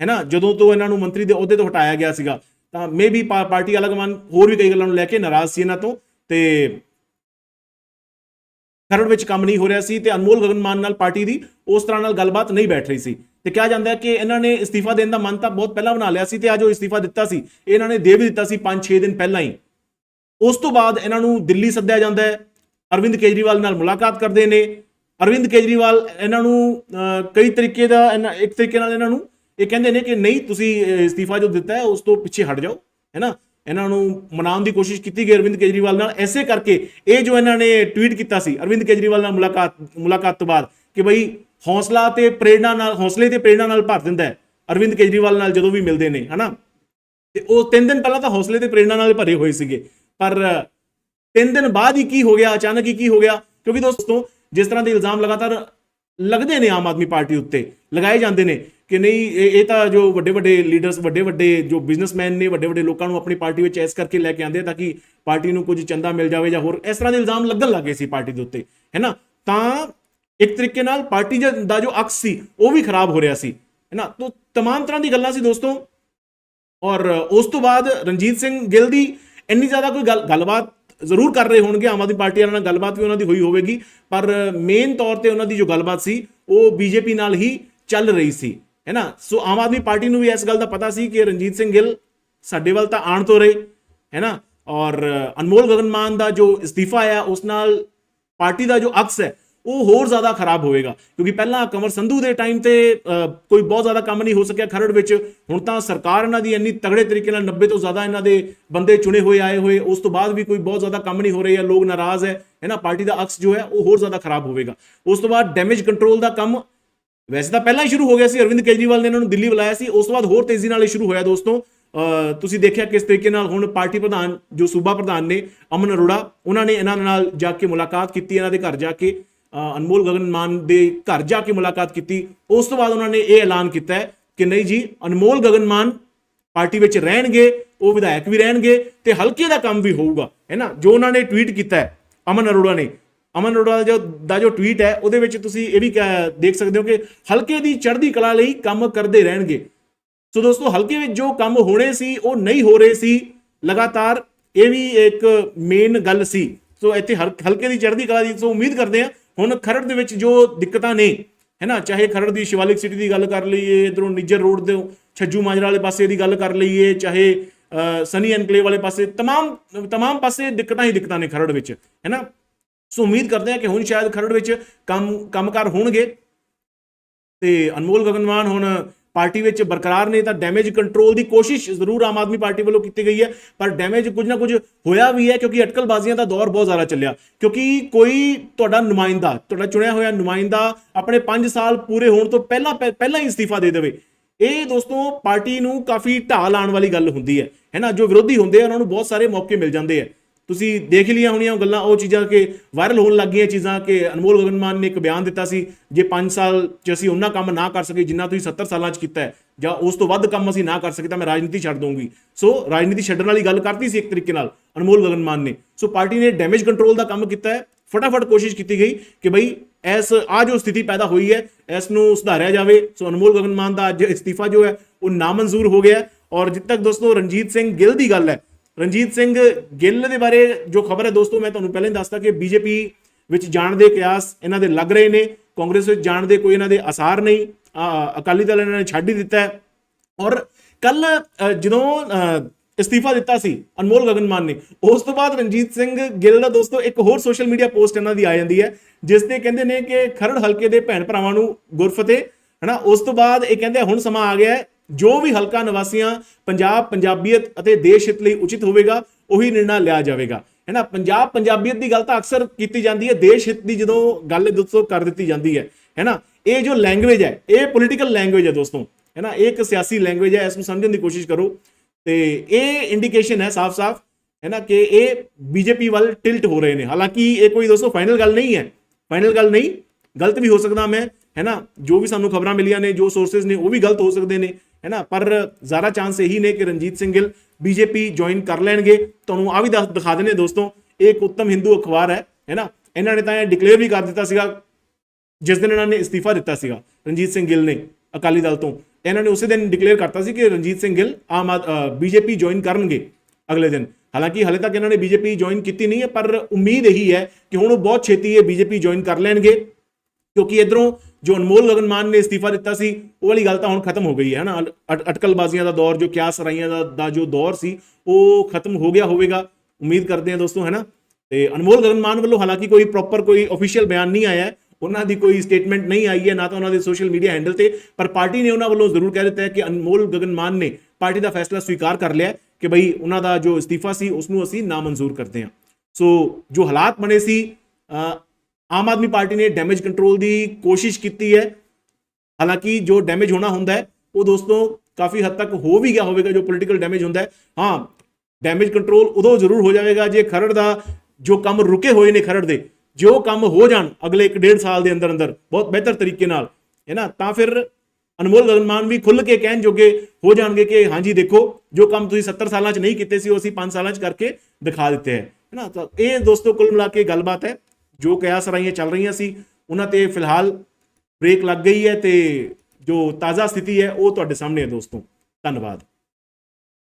ਹੈਨਾ ਜਦੋਂ ਤੋਂ ਇਹਨਾਂ ਨੂੰ ਮੰਤਰੀ ਦੇ ਅਹੁਦੇ ਤੋਂ ਹਟਾਇਆ ਗਿਆ ਸੀਗਾ ਤਾਂ ਮੇਬੀ ਪਾਰਟੀ ਅਲਗਮਨ ਹੋਰ ਵੀ ਕਈ ਗੱਲਾਂ ਨੂੰ ਲੈ ਕੇ ਨਾਰਾਜ਼ ਸੀ ਇਹਨਾਂ ਤੋਂ ਤੇ ਖਰੜ ਵਿੱਚ ਕੰਮ ਨਹੀਂ ਹੋ ਰਿਹਾ ਸੀ ਤੇ ਅਨਮੋਲ ਗਗਨਮਾਨ ਨਾਲ ਪਾਰਟੀ ਦੀ ਉਸ ਤਰ੍ਹਾਂ ਨਾਲ ਗੱਲਬਾਤ ਨਹੀਂ ਬੈਠ ਰਹੀ ਸੀ। ਤੇ ਕਿਹਾ ਜਾਂਦਾ ਹੈ ਕਿ ਇਹਨਾਂ ਨੇ ਅਸਤੀਫਾ ਦੇਣ ਦਾ ਮਨ ਤਾਂ ਬਹੁਤ ਪਹਿਲਾਂ ਬਣਾ ਲਿਆ ਸੀ ਤੇ ਅੱਜ ਉਹ ਅਸਤੀਫਾ ਦਿੱਤਾ ਸੀ। ਇਹਨਾਂ ਨੇ ਦੇ ਵੀ ਦਿੱਤਾ ਸੀ 5-6 ਦਿਨ ਪਹਿਲਾਂ ਹੀ। ਉਸ ਤੋਂ ਬਾਅਦ ਇਹਨਾਂ ਨੂੰ ਦਿੱਲੀ ਸੱਦਿਆ ਜਾਂਦਾ ਹੈ। ਅਰਵਿੰਦ ਕੇਜਰੀਵਾਲ ਨਾਲ ਮੁਲਾਕਾਤ ਕਰਦੇ ਨੇ। ਅਰਵਿੰਦ ਕੇਜਰੀਵਾਲ ਇਹਨਾਂ ਨੂੰ ਕਈ ਤਰੀਕੇ ਦਾ ਇਹਨਾਂ- ਇੱਕ ਤਰੀਕੇ ਨਾਲ ਇਹਨਾਂ ਨੂੰ ਇਹ ਕਹਿੰਦੇ ਨੇ ਕਿ ਨਹੀਂ ਤੁਸੀਂ ਅਹ, ਅਸਤੀਫਾ ਜੋ ਦਿੱਤਾ ਹੈ ਉਸ ਤੋਂ ਪਿੱਛੇ ਹਟ ਜਾਓ ਹੈਨਾ ਇਹਨਾਂ ਨੂੰ ਮਨਾਉਣ ਦੀ ਕੋਸ਼ਿਸ਼ ਕੀਤੀ ਗਈ ਅਰਵਿੰਦ ਕੇਜਰੀਵਾਲ ਨਾਲ। ਐਸੇ ਕਰਕੇ ਇਹ ਜੋ ਇਹਨਾਂ ਨੇ ਟਵੀਟ ਕੀਤਾ ਸੀ, ਅਰਵਿੰਦ ਕੇਜਰੀਵਾਲ ਨਾਲ ਮੁਲਾਕਾਤ ਮੁਲਾਕਾਤ ਤੋਂ ਬਾਅਦ ਕਿ ਬਈ ਹੌਸਲਾ ਤੇ ਪ੍ਰੇਰਣਾ ਨਾਲ, ਹੌਸਲੇ ਤੇ ਪ੍ਰੇਰਣਾ ਨਾਲ ਭਰ ਦਿੰਦਾ ਹੈ ਅਰਵਿੰਦ ਕੇਜਰੀਵਾਲ ਨਾਲ ਜਦੋਂ ਵੀ ਮਿਲਦੇ ਨੇ, ਹਨਾ? ਤੇ ਉਹ ਤਿੰਨ ਦਿਨ ਪਹਿਲਾਂ ਤਾਂ ਹੌਸਲੇ ਤੇ ਪ੍ਰੇਰਣਾ ਨਾਲ ਭਰੇ ਹੋਏ ਸੀਗੇ। ਪਰ ਤਿੰਨ ਦਿਨ ਬਾਅਦ ਹੀ ਕੀ ਹੋ ਗਿਆ, ਅਚਾਨਕ ਹੀ ਕੀ ਹੋ ਗਿਆ? ਕਿਉਂਕਿ ਦੋਸਤੋ, ਜਿਸ ਤਰ੍ਹਾਂ ਦੇ ਇਲਜ਼ਾਮ ਲਗਾਤਾਰ ਲੱਗਦੇ ਨੇ ਆਮ ਆਦਮੀ ਪਾਰਟੀ ਉੱਤੇ, ਲਗਾਏ ਜਾਂਦੇ ਨੇ ਕਿ ਨਹੀਂ ਇਹ ਇਹ ਤਾਂ ਜੋ ਵੱਡੇ ਵੱਡੇ ਲੀਡਰਸ ਵੱਡੇ ਵੱਡੇ ਜੋ ਬਿਜ਼ਨਸਮੈਨ ਨੇ ਵੱਡੇ ਵੱਡੇ ਲੋਕਾਂ ਨੂੰ ਆਪਣੀ ਪਾਰਟੀ ਵਿੱਚ ਐਸ ਕਰਕੇ ਲੈ ਕੇ ਆਉਂਦੇ ਆ ਤਾਂ ਕਿ ਪਾਰਟੀ ਨੂੰ ਕੁਝ ਚੰਦਾ ਮਿਲ ਜਾਵੇ ਜਾਂ ਹੋਰ ਇਸ ਤਰ੍ਹਾਂ ਦੇ ਇਲਜ਼ਾਮ ਲੱਗਣ ਲੱਗੇ ਸੀ ਪਾਰਟੀ ਦੇ ਉੱਤੇ ਹੈਨਾ ਤਾਂ ਇੱਕ ਤਰੀਕੇ ਨਾਲ ਪਾਰਟੀ ਦਾ- ਦਾ ਜੋ ਅਕਸ ਸੀ ਉਹ ਵੀ ਖਰਾਬ ਹੋ ਰਿਹਾ ਸੀ ਹੈਨਾ ਤੋਂ तमाम ਤਰ੍ਹਾਂ ਦੀ ਗੱਲਾਂ ਸੀ ਦੋਸਤੋ ਔਰ ਉਸ ਤੋਂ ਬਾਅਦ ਰਣਜੀਤ ਸਿੰਘ ਗਿੱਲ ਦੀ ਇੰਨੀ ਜ਼ਿਆਦਾ ਕੋਈ ਗੱਲ ਗੱਲਬਾਤ ਜ਼ਰੂਰ ਕਰ ਰਹੇ ਹੋਣਗੇ ਆਮ ਆਦਮੀ ਪਾਰਟੀ ਵਾਲਿਆਂ ਨਾਲ ਗੱਲਬਾਤ ਵੀ ਉਹਨਾਂ ਦੀ ਹੋਈ ਹੋਵੇਗੀ ਪਰ ਮੇਨ ਤੌਰ ਤੇ ਉਹਨਾਂ ਦੀ ਜੋ ਗੱਲਬਾਤ ਸੀ ਉਹ ਬੀਜੇਪੀ ਨਾਲ ਹੀ ਚੱਲ ਰਹੀ ਸੀ ਹੈ ਨਾ? ਸੋ ਆਮ ਆਦਮੀ ਪਾਰਟੀ ਨੂੰ ਵੀ ਇਸ ਗੱਲ ਦਾ ਪਤਾ ਸੀ ਕਿ ਰਣਜੀਤ ਸਿੰਘ ਗਿੱਲ ਸਾਡੇ ਵੱਲ ਤਾਂ ਆਣ ਤੋਂ ਰਹੇ, ਹੈ ਨਾ? ਔਰ ਅਨਮੋਲ ਗਗਨਮਾਨ ਦਾ ਜੋ ਅਸਤੀਫਾ ਆਇਆ, ਉਸ ਨਾਲ ਪਾਰਟੀ ਦਾ ਜੋ ਅਕਸ ਹੈ, ਉਹ ਹੋਰ ਜ਼ਿਆਦਾ ਖਰਾਬ ਹੋਵੇਗਾ। ਕਿਉਂਕਿ ਪਹਿਲਾਂ ਕਮਰ ਸੰਧੂ ਦੇ ਟਾਈਮ ਤੇ ਕੋਈ ਬਹੁਤ ਜ਼ਿਆਦਾ ਕੰਮ ਨਹੀਂ ਹੋ ਸਕਿਆ ਖਰੜ ਵਿੱਚ। ਹੁਣ ਤਾਂ ਸਰਕਾਰ ਇਹਨਾਂ ਦੀ ਇੰਨੀ ਤਗੜੇ ਤਰੀਕੇ ਨਾਲ 90 ਤੋਂ ਜ਼ਿਆਦਾ ਇਹਨਾਂ ਦੇ ਬੰਦੇ ਚੁਣੇ ਹੋਏ, ਆਏ ਹੋਏ। ਉਸ ਤੋਂ ਬਾਅਦ ਵੀ ਕੋਈ ਬਹੁਤ ਜ਼ਿਆਦਾ ਕੰਮ ਨਹੀਂ ਹੋ ਰਿਹਾ ਲੋਕ ਨਾਰਾਜ਼ ਹੈ ਹੈ ਨਾ? ਪਾਰਟੀ ਦਾ ਅਕਸ ਜੋ ਹੈ, ਉਹ ਹੋਰ ਜ਼ਿਆਦਾ ਖਰਾਬ ਹੋਵੇਗਾ। ਉਸ ਤੋਂ ਬਾਅਦ ਡੈਮੇਜ ਕੰਟਰੋਲ ਦਾ ਕੰਮ ਵੈਸੇ ਤਾਂ ਪਹਿਲਾਂ ਹੀ ਸ਼ੁਰੂ ਹੋ ਗਿਆ ਸੀ ਅਰਵਿੰਦ ਕੇਜਰੀਵਾਲ ਨੇ ਇਹਨਾਂ ਨੂੰ ਦਿੱਲੀ ਬੁਲਾਇਆ ਸੀ ਉਸ ਤੋਂ ਬਾਅਦ ਹੋਰ ਤੇਜ਼ੀ ਨਾਲ ਇਹ ਸ਼ੁਰੂ ਹੋਇਆ ਦੋਸਤੋ। ਅ, ਤੁਸੀਂ ਦੇਖਿਆ ਕਿਸ ਤਰੀਕੇ ਨਾਲ ਹੁਣ ਪਾਰਟੀ ਪ੍ਰਧਾਨ ਜੋ ਸੂਬਾ ਪ੍ਰਧਾਨ ਨੇ ਅਮਨ ਅਰੋੜਾ ਉਹਨਾਂ ਨੇ ਇਹਨਾਂ ਨਾਲ ਜਾ ਕੇ ਮੁਲਾਕਾਤ ਕੀਤੀ ਇਹਨਾਂ ਦੇ ਘਰ ਜਾ ਕੇ ਅ, ਅਨਮੋਲ ਗਗਨ ਮਾਨ ਦੇ ਘਰ ਜਾ ਕੇ ਮੁਲਾਕਾਤ ਕੀਤੀ। ਉਸ ਤੋਂ ਬਾਅਦ ਉਹਨਾਂ ਨੇ ਇਹ ਐਲਾਨ ਕੀਤਾ ਹੈ ਕਿ ਨਹੀਂ ਜੀ ਅਨਮੋਲ ਗਗਨ ਮਾਨ ਪਾਰਟੀ ਵਿੱਚ ਰਹਿਣਗੇ ਉਹ ਵਿਧਾਇਕ ਵੀ ਰਹਿਣਗੇ ਤੇ ਹਲਕੇ ਦਾ ਕੰਮ ਵੀ ਹੋਊਗਾ ਹੈ ਨਾ? ਜੋ ਉਹਨਾਂ ਨੇ ਟਵੀਟ ਕੀਤਾ ਹੈ ਅਮਨ ਅਰੋੜਾ ਨੇ ਅਮਨ ਅਰੋੜਾ ਦਾ ਜੋ ਦਾ ਜੋ ਟਵੀਟ ਹੈ ਉਹਦੇ ਵਿੱਚ ਤੁਸੀਂ ਇਹ ਵੀ ਕਹਿ- ਦੇਖ ਸਕਦੇ ਹੋ ਕਿ ਹਲਕੇ ਦੀ ਚੜ੍ਹਦੀ ਕਲਾ ਲਈ ਕੰਮ ਕਰਦੇ ਰਹਿਣਗੇ ਸੋ ਦੋਸਤੋ ਹਲਕੇ ਵਿੱਚ ਜੋ ਕੰਮ ਹੋਣੇ ਸੀ ਉਹ ਨਹੀਂ ਹੋ ਰਹੇ ਸੀ ਲਗਾਤਾਰ ਇਹ ਵੀ ਇੱਕ ਮੇਨ ਗੱਲ ਸੀ ਸੋ ਇੱਥੇ ਹਲ- ਹਲਕੇ ਦੀ ਚੜ੍ਹਦੀ ਕਲਾ ਦੀ ਸੋ ਉਮੀਦ ਕਰਦੇ ਆ ਹੁਣ ਖਰੜ ਦੇ ਵਿੱਚ ਜੋ ਦਿੱਕਤਾਂ ਨੇ ਹੈ ਨਾ ਚਾਹੇ ਖਰੜ ਦੀ ਸ਼ਿਵਾਲਿਕ ਸਿਟੀ ਦੀ ਗੱਲ ਕਰ ਲਈਏ ਇਧਰੋਂ ਨਿੱਜਰ ਰੋਡ ਦੇ ਛੱਜੂ ਮਾਜਰਾ ਵਾਲੇ ਪਾਸੇ ਦੀ ਗੱਲ ਕਰ ਲਈਏ ਚਾਹੇ ਅ, ਸਨੀ ਐਨਕਲੇਵ ਵਾਲੇ ਪਾਸੇ तमाम तमाम ਪਾਸੇ ਦਿੱਕਤਾਂ ਹੀ ਦਿੱਕਤਾਂ ਨੇ ਖਰੜ ਵਿੱਚ ਹੈ ਨਾ ਸੋ ਉਮੀਦ ਕਰਦੇ ਹਾਂ ਕਿ ਹੁਣ ਸ਼ਾਇਦ ਖਰੜ ਵਿੱਚ ਕੰਮ, ਕੰਮਕਾਰ ਹੋਣਗੇ। ਤੇ ਅਨਮੋਲ ਗਗਨਮਾਨ ਹੁਣ ਪਾਰਟੀ ਵਿੱਚ ਬਰਕਰਾਰ ਨੇ, ਤਾਂ ਡੈਮੇਜ ਕੰਟਰੋਲ ਦੀ ਕੋਸ਼ਿਸ਼ ਜ਼ਰੂਰ ਆਮ ਆਦਮੀ ਪਾਰਟੀ ਵੱਲੋਂ ਕੀਤੀ ਗਈ ਹੈ। ਪਰ ਡੈਮੇਜ ਕੁਝ ਨਾ ਕੁਝ ਹੋਇਆ ਵੀ ਹੈ, ਕਿਉਂਕਿ ਅਟਕਲਬਾਜ਼ੀਆਂ ਦਾ ਦੌਰ ਬਹੁਤ ਜ਼ਿਆਦਾ ਚੱਲਿਆ। ਕਿਉਂਕਿ ਕੋਈ ਤੁਹਾਡਾ ਨੁਮਾਇੰਦਾ, ਤੁਹਾਡਾ ਚੁਣਿਆ ਹੋਇਆ ਨੁਮਾਇੰਦਾ ਆਪਣੇ 5 ਸਾਲ ਪੂਰੇ ਹੋਣ ਤੋਂ ਪਹਿਲਾਂ, ਪਹਿ- ਪਹਿਲਾਂ ਹੀ ਅਸਤੀਫਾ ਦੇ ਦੇਵੇ। ਇਹ ਦੋਸਤੋ ਪਾਰਟੀ ਨੂੰ ਕਾਫੀ ਢਾਹ ਲਾਉਣ ਵਾਲੀ ਗੱਲ ਹੁੰਦੀ ਹੈ। ਹੈਨਾ ਜੋ ਵਿਰੋਧੀ ਹੁੰਦੇ ਆ, ਉਹਨਾਂ ਨੂੰ ਬਹੁਤ ਸਾਰੇ ਮੌਕੇ ਮਿਲ ਜਾਂਦੇ ਆ। ਤੁਸੀਂ ਦੇਖ ਲਈਆਂ ਹੋਣੀਆਂ ਉਹ ਗੱਲਾਂ, ਉਹ ਚੀਜ਼ਾਂ ਕਿ ਵਾਇਰਲ ਹੋਣ ਲੱਗ ਗਈਆਂ ਚੀਜ਼ਾਂ ਕਿ ਅਨਮੋਲ ਗਗਨਮਾਨ ਨੇ ਇੱਕ ਬਿਆਨ ਦਿੱਤਾ ਸੀ, ਜੇ 5 ਸਾਲ ਚ ਅਸੀਂ ਉਹਨਾਂ ਕੰਮ ਨਾ ਕਰ ਸਕੇ ਜਿੰਨਾ ਤੁਸੀਂ 70 ਸਾਲਾਂ ਚ ਕੀਤਾ ਹੈ, ਜਾਂ ਉਸ ਤੋਂ ਵੱਧ ਕੰਮ ਅਸੀਂ ਨਾ ਕਰ ਸਕੇ ਤਾਂ ਮੈਂ ਰਾਜਨੀਤੀ ਛੱਡ ਦਊਂਗੀ। ਸੋ ਰਾਜਨੀਤੀ ਛੱਡਣ ਵਾਲੀ ਗੱਲ ਕਰਤੀ ਸੀ ਇੱਕ ਤਰੀਕੇ ਨਾਲ ਅਨਮੋਲ ਗਗਨਮਾਨ ਨੇ। ਸੋ ਪਾਰਟੀ ਨੇ ਡੈਮੇਜ ਕੰਟਰੋਲ ਦਾ ਕੰਮ ਕੀਤਾ ਹੈ, ਫਟਾਫਟ ਕੋਸ਼ਿਸ਼ ਕੀਤੀ ਗਈ ਕਿ ਬਈ ਇਸ ਆ ਜੋ ਸਥਿਤੀ ਪੈਦਾ ਹੋਈ ਹੈ, ਇਸ ਨੂੰ ਸੁਧਾਰਿਆ ਜਾਵੇ। ਸੋ ਅਨਮੋਲ ਗਗਨ ਮਾਨ ਦਾ ਅੱਜ ਅਸਤੀਫਾ ਜੋ ਹੈ, ਉਹ ਨਾਮਨਜ਼ੂਰ ਹੋ ਗਿਆ ਔਰ ਜਿੱਦ ਤੱਕ ਦੋਸਤੋ ਰਣਜੀਤ ਸਿੰਘ ਗਿੱਲ ਦੀ ਗੱਲ ਹੈ ਰਣਜੀਤ ਸਿੰਘ ਗਿੱਲ ਦੇ ਬਾਰੇ ਜੋ ਖਬਰ ਹੈ ਦੋਸਤੋ ਮੈਂ ਤੁਹਾਨੂੰ ਪਹਿਲਾਂ ਹੀ ਦੱਸਤਾ ਕਿ ਬੀਜੇਪੀ ਵਿੱਚ ਜਾਣ ਦੇ ਕਿਆਸ ਇਹਨਾਂ ਦੇ ਲੱਗ ਰਹੇ ਨੇ ਕਾਂਗਰਸ ਵਿੱਚ ਜਾਣ ਦੇ ਕੋਈ ਇਹਨਾਂ ਦੇ ਅਸਾਰ ਨਹੀਂ ਅਕਾਲੀ ਦਲ ਇਹਨਾਂ ਨੇ ਛੱਡ ਹੀ ਦਿੱਤਾ ਹੈ। ਔਰ ਕੱਲ ਜਦੋਂ ਅ, ਇਸਤੀਫਾ ਦਿੱਤਾ ਸੀ ਅਨਮੋਲ ਗਗਨ ਮਾਨ ਨੇ ਉਸ ਤੋਂ ਬਾਅਦ ਰਣਜੀਤ ਸਿੰਘ ਗਿੱਲ ਦਾ ਦੋਸਤੋ ਇੱਕ ਹੋਰ ਸੋਸ਼ਲ ਮੀਡੀਆ ਪੋਸਟ ਇਹਨਾਂ ਦੀ ਆ ਜਾਂਦੀ ਹੈ ਜਿਸ ਤੇ ਕਹਿੰਦੇ ਨੇ ਕਿ ਖਰੜ ਹਲਕੇ ਦੇ ਭੈਣ ਭਰਾਵਾਂ ਨੂੰ ਗੁਰਫਤਿਹ ਹਨਾ ਉਸ ਤੋਂ ਬਾਅਦ ਇਹ ਕਹਿੰਦੇ ਹੁਣ ਸਮਾਂ ਆ ਗਿਆ ਹੈ ਜੋ ਵੀ ਹਲਕਾ ਨਿਵਾਸੀਆਂ ਪੰਜਾਬ ਪੰਜਾਬੀਅਤ ਅਤੇ ਦੇਸ਼ ਹਿੱਤ ਲਈ ਉਚਿਤ ਹੋਵੇਗਾ, ਉਹੀ ਨਿਰਣਾ ਲਿਆ ਜਾਵੇਗਾ। ਹੈ ਨਾ? ਪੰਜਾਬ ਪੰਜਾਬੀਅਤ ਦੀ ਗੱਲ ਤਾਂ ਅਕਸਰ ਕੀਤੀ ਜਾਂਦੀ ਹੈ, ਦੇਸ਼ ਹਿੱਤ ਦੀ ਜਦੋਂ ਗੱਲ ਦੋਸਤੋ ਕਰ ਦਿੱਤੀ ਜਾਂਦੀ ਹੈ। ਹੈ ਨਾ? ਇਹ ਜੋ ਲੈਂਗੁਏਜ ਹੈ, ਇਹ ਪੋਲੀਟੀਕਲ ਲੈਂਗੁਏਜ ਹੈ ਦੋਸਤੋ। ਹੈ ਨਾ? ਇਹ ਇੱਕ ਸਿਆਸੀ ਲੈਂਗੁਏਜ ਹੈ, ਇਸ ਨੂੰ ਸਮਝਣ ਦੀ ਕੋਸ਼ਿਸ਼ ਕਰੋ। ਤੇ ਇਹ ਇੰਡੀਕੇਸ਼ਨ ਹੈ ਸਾਫ਼-ਸਾਫ਼, ਹੈ ਨਾ, ਕਿ ਇਹ ਬੀਜੇਪੀ ਵੱਲ ਟਿਲਟ ਹੋ ਰਹੇ ਨੇ। ਹਾਲਾਂਕਿ ਇਹ ਕੋਈ ਦੋਸਤੋ ਫਾਈਨਲ ਗੱਲ ਨਹੀਂ ਹੈ। ਫਾਈਨਲ ਗੱਲ ਨਹੀਂ, ਗਲਤ ਵੀ ਹੋ ਸਕਦਾ ਮੈਂ, ਹੈ ਨਾ? ਜੋ ਵੀ ਸਾਨੂੰ ਖਬਰਾਂ ਮਿਲੀਆਂ ਨੇ, ਜੋ ਸੋਰਸਸ ਨੇ, ਉਹ ਵੀ ਗਲਤ ਹੋ ਸਕਦੇ ਨੇ। ਹੈ ਨਾ? ਪਰ ਜ਼ਿਆਦਾ ਚਾਂਸ ਇਹੀ ਨੇ ਕਿ ਰਣਜੀਤ ਸਿੰਘ ਗਿੱਲ ਬੀਜੇਪੀ ਜੁਆਇਨ ਕਰ ਲੈਣਗੇ। ਤੁਹਾਨੂੰ ਆ ਵੀ ਦੱਸ, ਦਿਖਾ ਦਿੰਦੇ ਦੋਸਤੋ, ਇਹ ਇੱਕ ਉੱਤਮ ਹਿੰਦੂ ਅਖਬਾਰ ਹੈ ਹੈ ਨਾ? ਇਹਨਾਂ ਨੇ ਤਾਂ ਇਹ ਡਿਕਲੇਅਰ ਵੀ ਕਰ ਦਿੱਤਾ ਸੀਗਾ, ਜਿਸ ਦਿਨ ਇਹਨਾਂ ਨੇ ਇਸਤੀਫਾ ਦਿੱਤਾ ਸੀਗਾ, ਰਣਜੀਤ ਸਿੰਘ ਗਿੱਲ ਨੇ, ਅਕਾਲੀ ਦਲ ਤੋਂ। ਇਹਨਾਂ ਨੇ ਉਸੇ ਦਿਨ ਡਿਕਲੇਅਰ ਕਰਤਾ ਸੀ ਕਿ ਰਣਜੀਤ ਸਿੰਘ ਗਿੱਲ ਆਮ ਬੀਜੇਪੀ ਜੁਆਇਨ ਕਰਨਗੇ ਅਗਲੇ ਦਿਨ। ਹਾਲਾਂਕਿ ਹਲੇ ਤੱਕ ਇਹਨਾਂ ਨੇ ਬੀਜੇਪੀ ਜੁਆਇਨ ਕੀਤੀ ਨਹੀਂ ਹੈ, ਪਰ ਉਮੀਦ ਇਹੀ ਹੈ ਕਿ ਹੁਣ ਉਹ ਬਹੁਤ ਛੇਤੀ ਇਹ ਬੀਜੇਪੀ ਜੁਆਇਨ ਕਰ ਲੈਣਗੇ। ਕਿਉਂਕਿ ਇਧਰੋਂ ਜੋ ਅਨਮੋਲ ਗਗਨ ਮਾਨ ਨੇ ਅਸਤੀਫਾ ਦਿੱਤਾ ਸੀ, ਉਹ ਵਾਲੀ ਗੱਲ ਤਾਂ ਹੁਣ ਖਤਮ ਹੋ ਗਈ ਹੈ ਨਾ। ਅਟਕਲਬਾਜ਼ੀਆਂ ਦਾ ਦੌਰ, ਜੋ ਕਿਆਸ ਰਾਈਆਂ ਦਾ ਜੋ ਦੌਰ ਸੀ, ਉਹ ਖਤਮ ਹੋ ਗਿਆ ਹੋਵੇਗਾ। ਉਮੀਦ ਕਰਦੇ ਹਾਂ ਦੋਸਤੋ, ਹੈ ਨਾ? ਤੇ ਅਨਮੋਲ ਗਗਨ ਮਾਨ ਵੱਲੋਂ ਹਾਲਾਂਕਿ ਕੋਈ ਪ੍ਰੋਪਰ ਕੋਈ ਅਫੀਸ਼ੀਅਲ ਬਿਆਨ ਨਹੀਂ ਆਇਆ ਉਹਨਾਂ ਦੀ ਕੋਈ ਸਟੇਟਮੈਂਟ ਨਹੀਂ ਆਈ ਹੈ, ਨਾ ਤਾਂ ਉਹਨਾਂ ਦੇ ਸੋਸ਼ਲ ਮੀਡੀਆ ਹੈਂਡਲ ਤੇ, ਪਰ ਪਾਰਟੀ ਨੇ ਉਹਨਾਂ ਵੱਲੋਂ ਜ਼ਰੂਰ ਕਹਿ ਦਿੱਤਾ ਹੈ ਕਿ ਅਨਮੋਲ ਗਗਨ ਮਾਨ ਨੇ ਪਾਰਟੀ ਦਾ ਫੈਸਲਾ ਸਵੀਕਾਰ ਕਰ ਲਿਆ ਕਿ ਬਈ ਉਹਨਾਂ ਦਾ ਜੋ ਅਸਤੀਫਾ ਸੀ ਉਸ ਨੂੰ ਅਸੀਂ ਨਾਮਨਜ਼ੂਰ ਕਰਦੇ ਹਾਂ। ਸੋ ਜੋ ਹਾਲਾਤ ਬਣੇ ਸੀ ਆਮ ਆਦਮੀ ਪਾਰਟੀ ਨੇ ਡੈਮੇਜ ਕੰਟਰੋਲ ਦੀ ਕੋਸ਼ਿਸ਼ ਕੀਤੀ ਹੈ। ਹਾਲਾਂਕਿ ਜੋ ਡੈਮੇਜ ਹੋਣਾ ਹੁੰਦਾ ਹੈ, ਉਹ ਦੋਸਤੋ ਕਾਫੀ ਹੱਦ ਤੱਕ ਹੋ ਵੀ ਗਿਆ ਹੋਵੇਗਾ, ਜੋ ਪੋਲੀਟੀਕਲ ਡੈਮੇਜ ਹੁੰਦਾ ਹੈ। ਹਾਂ ਡੈਮੇਜ ਕੰਟਰੋਲ ਉਦੋਂ ਜ਼ਰੂਰ ਹੋ ਜਾਵੇਗਾ ਜੇ ਖਰੜ ਦਾ ਜੋ ਕੰਮ ਰੁਕੇ ਹੋਏ ਨੇ ਖਰੜ ਦੇ, ਜੋ ਕੰਮ ਹੋ ਜਾਣ ਅਗਲੇ 1.5 ਸਾਲ ਦੇ ਅੰਦਰ ਅੰਦਰ, ਬਹੁਤ ਬਿਹਤਰ ਤਰੀਕੇ ਨਾਲ, ਹੈ ਨਾ? ਤਾਂ ਫਿਰ ਅਨਮੋਲ ਗਗਨ ਵੀ ਖੁੱਲ ਕੇ ਕਹਿਣ ਜੋਗੇ ਹੋ ਜਾਣਗੇ ਕਿ ਹਾਂਜੀ ਦੇਖੋ, ਜੋ ਕੰਮ ਤੁਸੀਂ 70 ਸਾਲਾਂ 'ਚ ਨਹੀਂ ਕੀਤੇ ਸੀ, ਉਹ ਅਸੀਂ 5 ਸਾਲਾਂ 'ਚ ਕਰਕੇ ਦਿਖਾ ਦਿੱਤੇ ਹੈ ਹੈ ਨਾ? ਤਾਂ ਇਹ ਦੋਸਤੋ ਕੁੱਲ ਮਿਲਾ ਕੇ ਗੱਲਬਾਤ ਹੈ। ਜੋ ਕਿਆਸ ਰਾਈਆਂ ਚੱਲ ਰਹੀਆਂ ਸੀ, ਉਹਨਾਂ ਤੇ ਫਿਲਹਾਲ ਬ੍ਰੇਕ ਲੱਗ ਗਈ ਹੈ ਤੇ ਜੋ ਤਾਜ਼ਾ ਸਥਿਤੀ ਹੈ, ਉਹ ਤੁਹਾਡੇ ਸਾਹਮਣੇ ਹੈ ਦੋਸਤੋ। ਧੰਨਵਾਦ।